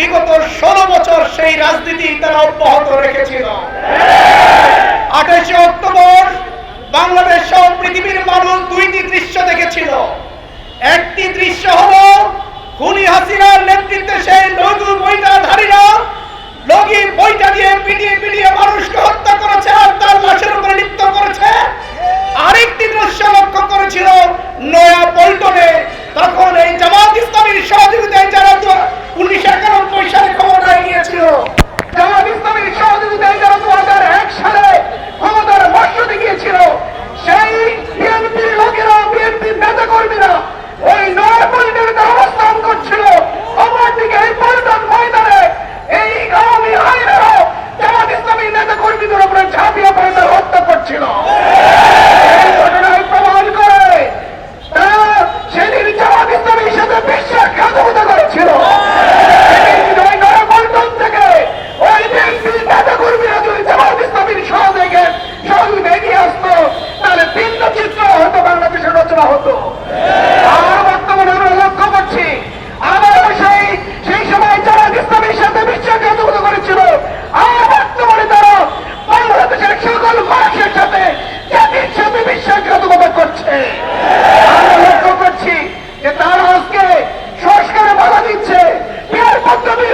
বিগত ষোলো বছর সেই রাজনীতি তারা অব্যাহত রেখেছিল। আঠাশে অক্টোবর বাংলাদেশ সহ পৃথিবীর মানুষ দুইটি দৃশ্য দেখেছিল। একটি দৃশ্য হল খুনি হাসিনার নেতৃত্বে বিশ্বাসঘাতকতা করছে। আমরা লক্ষ্য করছি যে তারা আজকে সংস্কারে বাধা দিচ্ছে। বিয়ার পদ্ধতি